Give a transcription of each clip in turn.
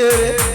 yeah.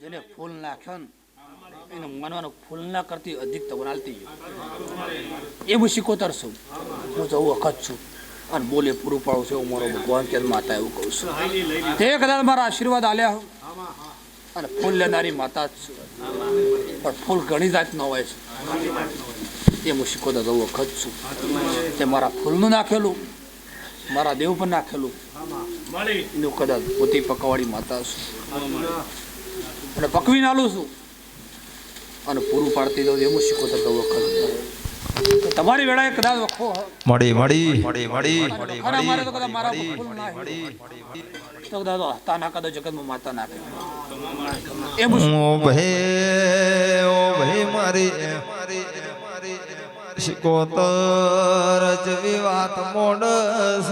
જેને ફૂલ નાખ્યો ને, એને માનવાનું ફૂલ ના કરતી અધિક તો બનાલતી એ હું શીખોતર છું. હું જવું વખત છું. અને બોલે પૂરું પાડું છું. મારો ભગવાન કે માતા એવું કહું છું. તે કદાચ મારા આશીર્વાદ આલ્યા હું અને ફૂલ લેનારી માતા જ છું. પણ ફૂલ ઘણી જાત ન હોય છે. એ હું શીખોતર વખત છું. તે મારા ફૂલનું નાખેલું. મારા દેવ પર નાખેલું. એનું કદાચ પોતી પકવાડી માતા છું અને પકવી નાલું છું. અને પૂરું પાડતી દઉં એવું શીખો તો વખત તો તમારી વેળાએ કદાચ વખો મળી મળી. મળી મળી તો કદાચ મારા ના. તો કદાચ હસ્તા ના કદાચ જગતમાં માતા નાખે. એમ હું ઓ ભે ઓ ભે મારી શિકોતર જેવી વાત મોડસ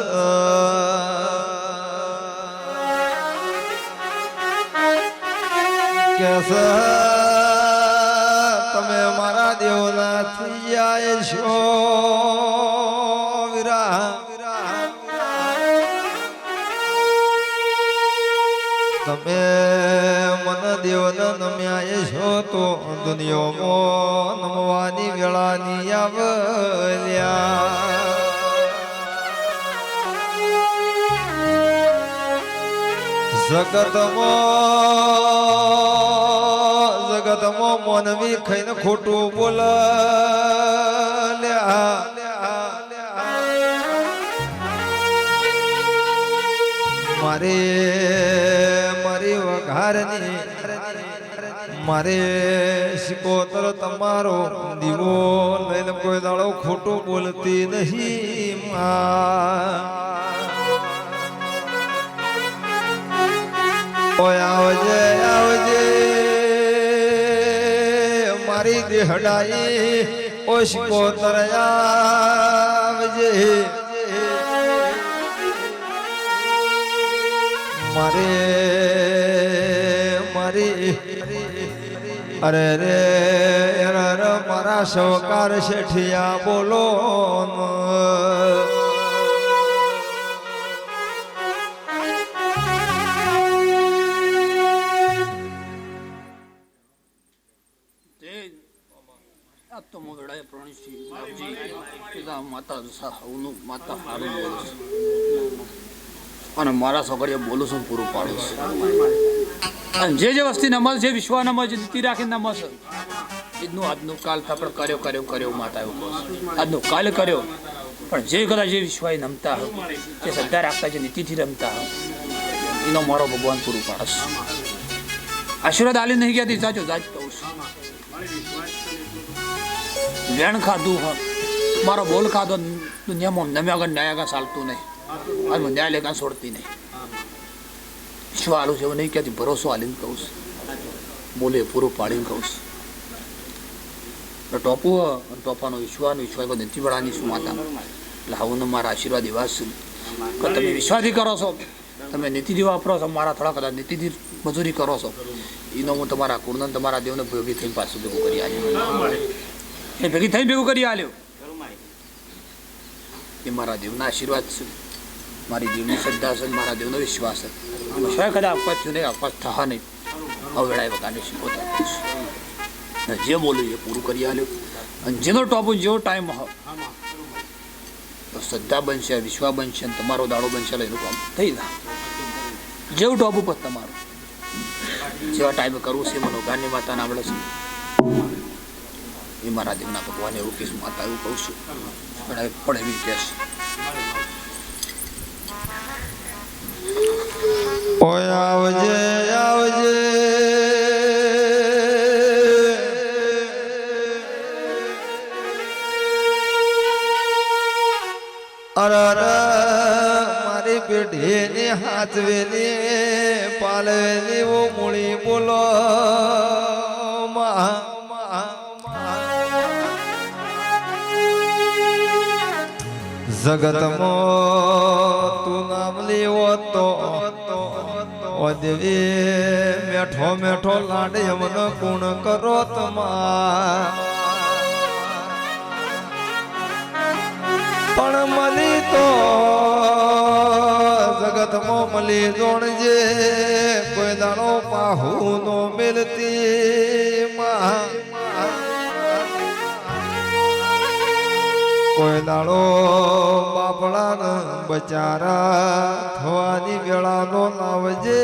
કેસ, તમે મારા દેવના થઈ છો. વિરા તમે મન દેવન નમ્યા છો તો દુનિયામાં જગતમાં મન મનવી ખાઈને ખોટું બોલ્યા મારે, મારી વઘારની, મારે શિકોતર તમારો દીવો લઈને કોઈ દાડો ખોટું બોલતી નહીં, માં. ઓય આવજે આવજે. મારી દેહડાઈ ઓ શિકોતર આવજે. મારે, મારી, અરે રે મારા સહકાર શેઠિયા બોલો પિતા માતા હારું છું. અને મારા સગડીએ બોલું છું પૂરું પાડું છું. જે જે વસ્તી નમસ જે વિશ્વ નમસ જે નીતિ રાખી નમસ એજનું આજનું કાલ આપણે કર્યો કર્યો કર્યો, માતા એવું આજનું કાલ કર્યો, પણ જે કદાચ જે વિશ્વાએ નમતા હોય જે શ્રદ્ધા રાખતા, જે નીતિથી રમતા હોય એનો મારો ભગવાન પૂરું પાડશ આશીર્વાદ આલી નહીં ગયા સાચો, સાચ કહું છું. વેણ ખાધું હ મારો બોલ ખાધો દુનિયામાં નમ્યા આગળ ન્યાય આગળ ચાલતું નહીં. હું ન્યાય લેગા છોડતી નહીં. શું હાલું છે, એવું નહીં ક્યાંથી ભરોસો હાલીને કહું છું. બોલે, પૂરું પાડીને કહું છું. ટોપું અને ટોપાનો વિશ્વાસ વિશ્વાસ કોઈ નથી વળાની શું માતા? એટલે આવું મારા આશીર્વાદ એવા છે. કે તમે વિશ્વાસથી કરો છો? તમે નીતિથી વાપરો છો, મારા થોડા કદાચ નીતિથી મજૂરી કરો છો. એનો હું તમારા કુળનંદ તમારા દેવને ભેગી થઈને પાછું ભેગું કરી આવ્યો એ ભેગી થઈને ભેગું કરી આલ્યો. એ મારા દેવના આશીર્વાદ છે. મારી દેવની શ્રદ્ધા છે મારા દેવનો વિશ્વાસ છે. વિશ્વાસ કદાચ અપવાદ થયું નહીં અપવાદ થવા નહીં. હવે વેળાએ વગાને શીખવતા ને જે બોલ્યું એ પૂરું કરી આલ્યો. અને જેનો ટોપ જેવો ટાઈમ હોય. તો શ્રદ્ધા બનશે, વિશ્વાસ બનશે અને તમારો દાડો બનશે એનું કામ થઈ જાય. જેવું ટોપ ઉપર તમારું. જેવા ટાઈમે કરવું છે મને ગાંધી માતાને આવડે છે. એ મારા દેવના ભગવાન એવું કહીશ, માતા, એવું કહું છું. પણ એવી કહેશ ઓય આવજે આવજે. અરે મારી પેઢીની હાથવેલી પાલવેલી ઓ મૂળી બોલો. જગતમાં, તું નામ લેવો તો. ઓ મેઠો મેઠો લાડ યમન ગુણ કરો તમા પણ મળી તો જગત જગતમાં મળી જોણજે, કોઈ દાણો પાહુ નો મિલતી માં. દાડો બાપડાના બચારા થવાની વેળાનો લાવજે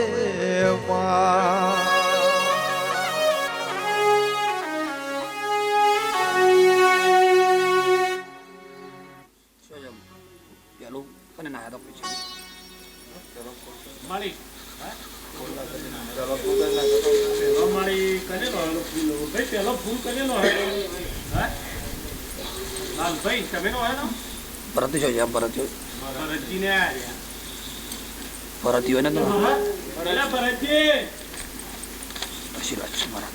મારી પેલો ફૂલ કરેલો હતો લાલભાઈ તમે નો? આવ્યો ભરતી છો જ્યાં ભરત હોય. ભરતજી ને આવ્યા ભરતી હોય ને તો? ભરતજી. આશીર્વાદ છે મારા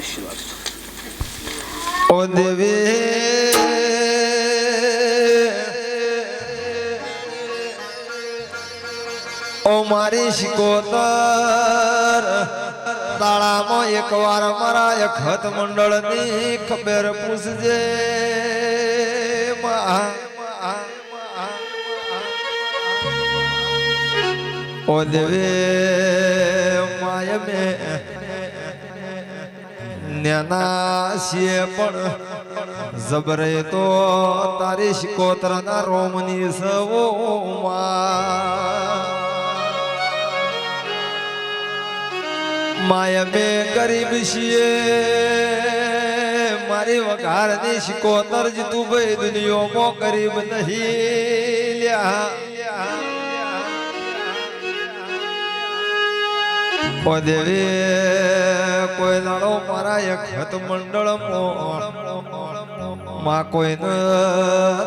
આશીર્વાદ ઓ દેવી. ઓ મારી શિકોતર. તાળામાં એકવાર મારા અખત મંડળની ખબર પૂછજે. મા. ઓ દેવી, માય મે. પણ જબરે તો તારી શિકોતરના રોમની સવો માય અમે ગરીબ છીએ. મારી વઘારની શિકોતર જ તું ભાઈ દુનિયામાં ગરીબ નહીં લ્યા. દેવી, કોઈ દાડો મારા એક હત મંડળમાં. માં કોઈ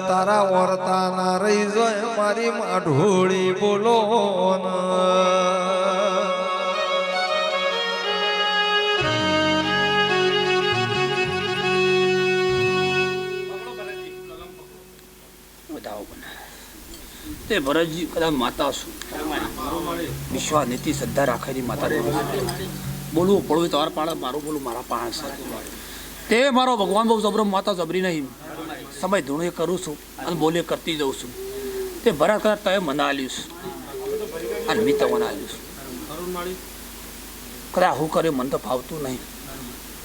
તારા ઓરતા ના રહી જાય, મારી માઢોળી બોલો ન. તે ભરતજી કદાચ માતા છું વિશ્વાસ નીતિ શ્રદ્ધા રાખેલી માતા બોલવું પડવું તમારા પાડે, મારું બોલું મારા પાસે તે મારો ભગવાન બહુ જબરો માતા જબરી નહીં. સમય ધૂણે કરું છું અને બોલે કરતી જઉં છું. તે ભરત કદાચ તમે મના આલ્યું છે. અને મેં તમને આલ્યું છે. કદાચ હું કર્યું, મને તો ફાવતું નહીં.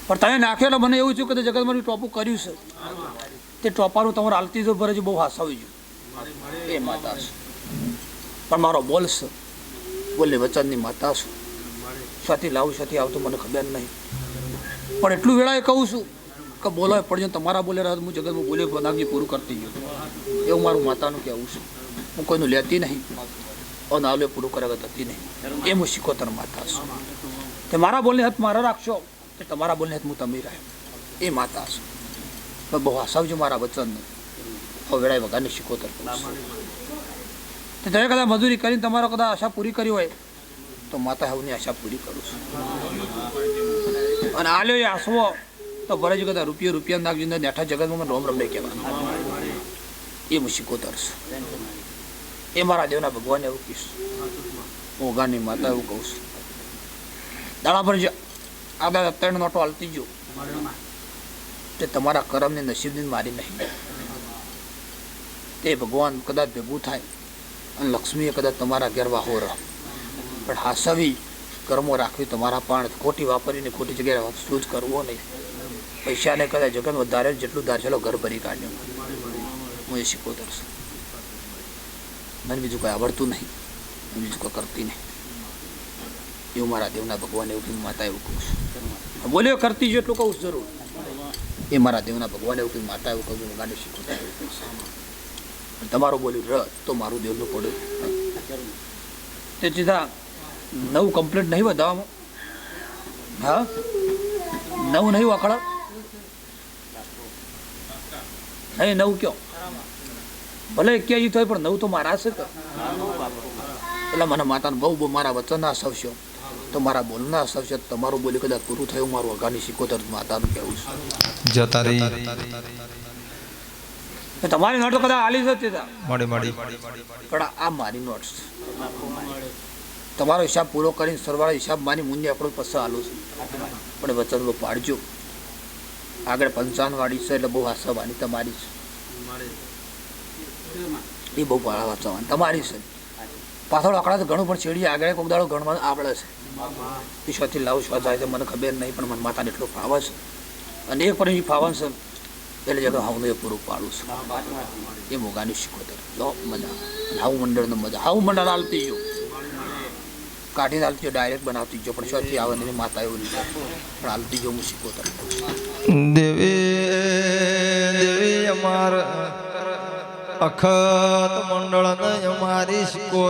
પણ તમે નાખ્યો મને એવું થયું કે જગતમાં ટોપું કર્યું છે. તે ટોપાનું તમારે હાલતી જો ભરજી બહુ હાસાવી ગયું એ માતા છું. પણ મારો બોલ છે. બોલે વચનની માતા છું. સાથી લાવું સાથી આવતું મને ખબર નહીં. પણ એટલું વેળાએ કહું છું કે બોલો પડજો તમારા બોલે રહ્યા હું જગતમાં બોલે બનાવજી, પૂરું કરતી ગયો એવું મારું માતાનું કહેવું છું. હું કોઈનું લેતી નહીં. અને આલે પૂરું કરે હતી નહીં. એ હું શીખોતર માતા છું. તે મારા બોલને હાથ મારા રાખશો કે તમારા બોલને હાથ હું તમે રહ્યો એ માતા છું. બહુ હસાવજો મારા વચનનું. હવે વેળાએ વગાડને શીખોતર તો તમે કદાચ મજૂરી કરીને તમારો કદાચ આશા પૂરી કરી હોય તો માતા હવની આશા પૂરી કરું છું. અને આલ્યો એ આસવો તો ભરાજી કદાચ રૂપિયો રૂપિયા નાખજો ને નેઠા જગતમાં રોમ રમે કહેવાનું. એ હું શીખોતર છું એ મારા દેવના ભગવાન એવું કહીશ. હું ગાની માતા એવું કહું છું. દાડા પર જે આ દાદા ત્રણ નોટો હાલતી જો. તે તમારા કરમને નસીબની મારી નહીં. તે ભગવાન કદાચ ભેગું થાય અને લક્ષ્મીએ કદાચ તમારા ગેરવા હોર પણ હાસવી કર્મો રાખવી તમારા પણ ખોટી વાપરીને ખોટી જગ્યાએ વસ્તુ જ કરવો નહીં. પૈસાને કદાચ જગત વધારે જેટલું ધારશેલો ઘર ભરી કાઢ્યો. હું એ શીખવો તરસ મને બીજું કંઈ આવડતું નહીં. બીજું કોઈ કરતી નહીં. એવું મારા દેવના ભગવાન એવું માતા એવું કહું છું. બોલ્યો, કરતી જેટલું કહું જરૂર. એ મારા દેવના ભગવાન એવું માતા એવું કહું ગાડી પણ તમારું બોલ્યું, ર, તો મારું દેવનું પડ્યું તે સીધા નવું કમ્પ્લીટ નહીં વધારવામાં? હા? નવું નહીં વાકડા નહીં, નવું કયો? ભલે ક્યાં ઈ થાય, પણ નવું તો મારા છે તો. એટલે મને માતાને બહુ બહુ મારા વચન આસવશો તો મારા બોલના આસવશે તમારું બોલ્યું કદાચ પૂરું થયું, મારું અગાની સિકોતર માતાનું કહેવું છે. જતા રહી. તમારી નોટ તો કદાચ આલી જતી હતા મળી મળી. પણ આ મારી નોટ તમારો હિસાબ પૂરો કરીને સરવાળો હિસાબ મારી મુંજે આપણો પૈસા હાલું છું. પણ વચન બહુ પાડજો. આગળ પંચાવન વાળી છે એટલે બહુ વાસવાની તમારી છે. એ બહુ ભાડા વાંચવાની તમારી છે. પાછળ આકડા તો ઘણું પણ છેડી આગળ કોક દાડો ઘણમાં આવડે છે. એ શોથી લાવું શોધ જાય છે મને ખબર નહીં પણ મને માતાને એટલું ફાવે છે. અને એક પણ એ ફાવન છે. એટલે જગ્યા હું એ પૂરું પાડું છું. એ મોગાની શીખોતર જો મજા. અને હાવું મંડળનો મજા. હાવું મંડળ હાલતી જો. કાઢીને હાલતી જો ડાયરેક્ટ બનાવતી જો પણ શોથી આવે નહીં માતા એવું નહીં. પણ હાલતી જો હું શીખોતર દેવી દેવી અમાર અખત મંડળ અમારી શિકો